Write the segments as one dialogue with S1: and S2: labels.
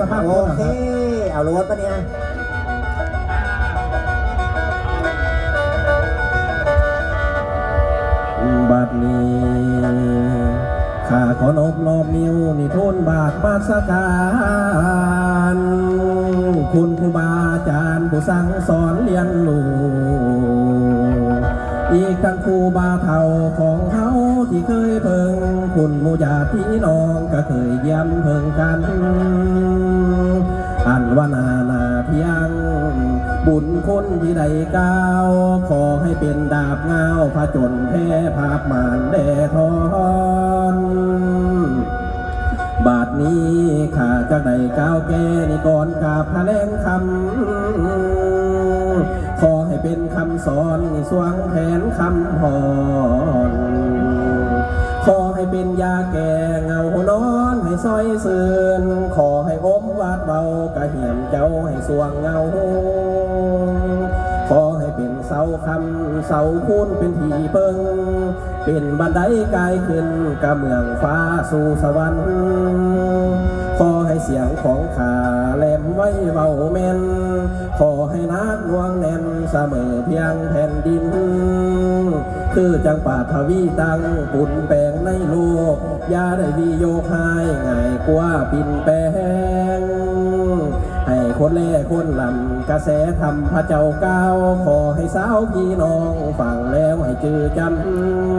S1: สภาพ
S2: โอเค เอารถปะเนี่ย
S1: บัดนี้ข้าขอนอบนอมนิ้วนิทุนบาทมาสการคุณครูบาอาจารย์ผู้สั่งสอนเรียนรู้อีกทั้งครูบาเท่าของเฮา ที่เคยเพิ่งคุณมูญาพี่น้องก็เคยยี่ยมเพิ่งกันอันว่านานาเพียง บุญคนที่ใดก้าวขอให้เป็นดาบเงาผจญแพ้ภาพมานแดทอนบาทนี้ข้าจากใดก้าวแก่นี่ก่อนกาบพระแรงคำขอให้เป็นคำสอนนี่สวงแผนคำพรขอให้ เป็นยาแก่เงานอนให้ซอยเสื่อนขอให้อมวาดเบากระเหี่ยมเจ้าให้สวงเงา ขอให้เป็นเสาคำเสาคูนเป็นที่เปิง เป็นบันไดกายขึ้นกะเมืองฟ้าสู่สวรรค์ขอให้เสียงของขาแหลมไว้เบาแม่น ขอให้นักดวงแน่นเสมอเพียงแผ่นดิน คือจังป่าทวีตังปุ่นแปลงในโลกยาได้วิโยคายง่ายกว่าปินแปลง ให้คนแล่คนลำกระแสธรรมพระเจ้าก้าวขอให้สาวพี่น้องฟังแล้วให้จือจ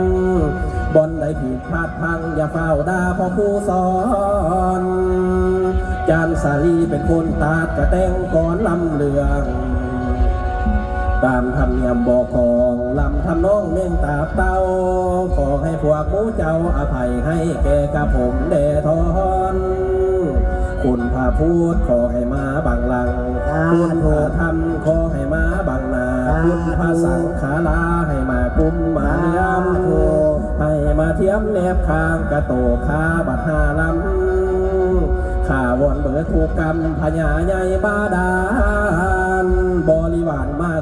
S1: ำบอนได้ผิดพลาดพังอย่าเฝ้าด่าพ่อครูสอนจานสาลีเป็นคนตาดกระแตงก่อนลำเลือง ตามธรรมเนียมบอกของลำทำน้องเม่งตาบเต้า ขอให้พวกหมูเจ้าอภัยให้แกกับผมเดทอนคุณพาพูดขอให้มาบังลัง คุณพาทำขอให้มาบังนาคุณพาสังขาลาให้มากุมมาเลียมให้มาเทียมแนบคางกระโตกขาบัดหาลำข้าวอนเบิดถูกกรรมพญาใหญ่บาดาลบริวารมา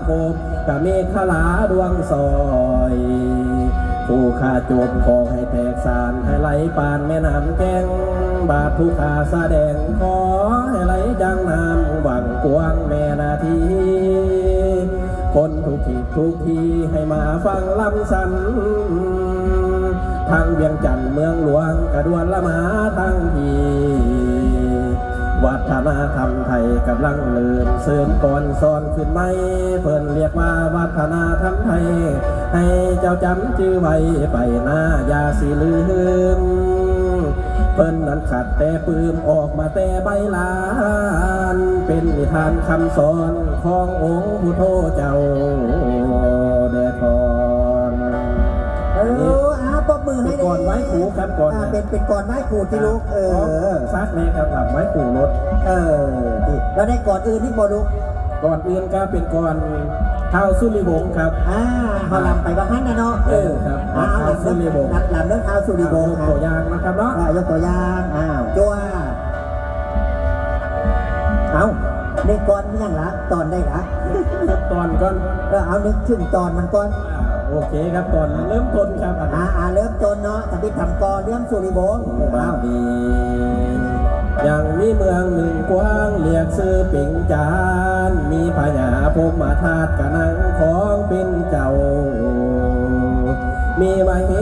S1: คบกะเมฆลาดวงซอยผู้ข้าโจมขอให้แตกสารให้ไหลปานแม่น้ำแกงบาปผู้ข้าแสดงขอให้ไหลดังน้ำหวังกวางแม่นาที คนทุกทีทุกทีให้มาฟังลำสันทางเวียงจันทน์เมืองหลวงกระดวนละมาทั้งที วัฒนธรรมไทยกำลังเลื่อมเสริมก่อนสอนขึ้นไหมเพิ่นเรียกว่าวัฒนธรรมไทย ให้เจ้าจำชื่อไว้ไปหน้าอย่าสิลืมเพิ่นนั้นขัดแต่ปืมออกมาแต่ใบลาน เป็นนิทานคำสอนขององค์พุทโธเจ้าแดทอน ก่อนไว้ครูครับก่อน
S2: อ่าเป็นเป็นก่อนไว้ครูที่ลูกเออ
S1: ซักเลยครับหลังไว้ครูรถ
S2: เออที่แล้วในก่อนอื่นที่บอลูก
S1: ก่อนอื่นก็เป็นก่อนเท้าสุริวงศ์ครับ
S2: อ่าเขาลำไปบางครั้งนะเนาะ
S1: เออครับ
S2: อ่า
S1: เท้าสุริวงศ์
S2: ลำลำเรื่องเท้าสุริวงศ์ค
S1: ตั
S2: รับ
S1: วอย่างนะครับเนาะ
S2: อ่ายกตัวอย่างอ้าวจ้วเอาในก่อนมันยังละตอนได้ละ
S1: ตอนก่อน
S2: เออเอานึกถึงตอนมันก่อน
S1: อ่าโอเคครับตอนเริ่มต้นครับอัน
S2: อ่า ทำกรเรื่องสุริวงศ์
S1: บาดียังมีเมืองหนึ่งกว้างเรียกซื้อปิงจาน มีพญาพมมาทาดกะนังของเป็นเจ้า มีมาเฮ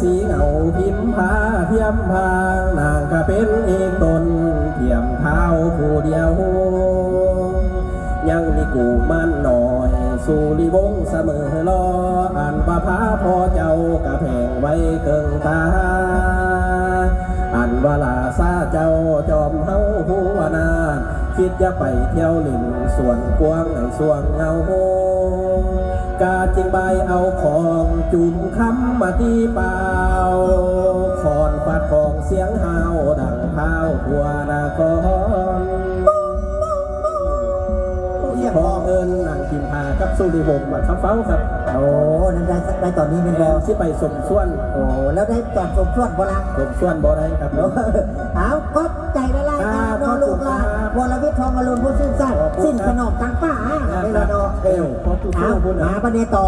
S1: สีเหงาพิมพาเทียมพางนางก็เป็นเอกตนเทียมเท้าผู้เดียว ยังมีกูมันหน่อยสู่ริวงศ์เสมอรออ่านว่าพาพอเจ้ากะแพงไว้ เกิงตา อันว่าลาซาเจ้าจอมเฮาหัวนาคิดจะไปเที่ยวลินส่วนกว้างในส่วนเงาโฮกาจิงใบเอาของจุ่มคำมาที่เปล่า สุริวงศ์บัดคำเฝ้าครับ
S2: โอ้นั่นได้ได้ตอนนี้เป็น
S1: แล้
S2: บอ
S1: วที่ไปสมส่วน
S2: โอ้แล้วได้ตอนสมส่วนบ่ละ
S1: สมส่วนบ่ได้ครับ
S2: เออเอาก็ใจละลาย
S1: ครั
S2: นะ
S1: บ
S2: นอลูกหลาน
S1: ครับ
S2: วรวิทย์ทองอรุณผู้สิ้นสัตย์
S1: ขอบคุณ
S2: สิ้น
S1: ครั
S2: ข
S1: บ
S2: นมตังป้าอะ
S1: ครับ
S2: เวลาเนาะ
S1: เอวขอบคุณ
S2: เอา
S1: ขอบคุณนะ
S2: มาประเดี๋ยวต่อ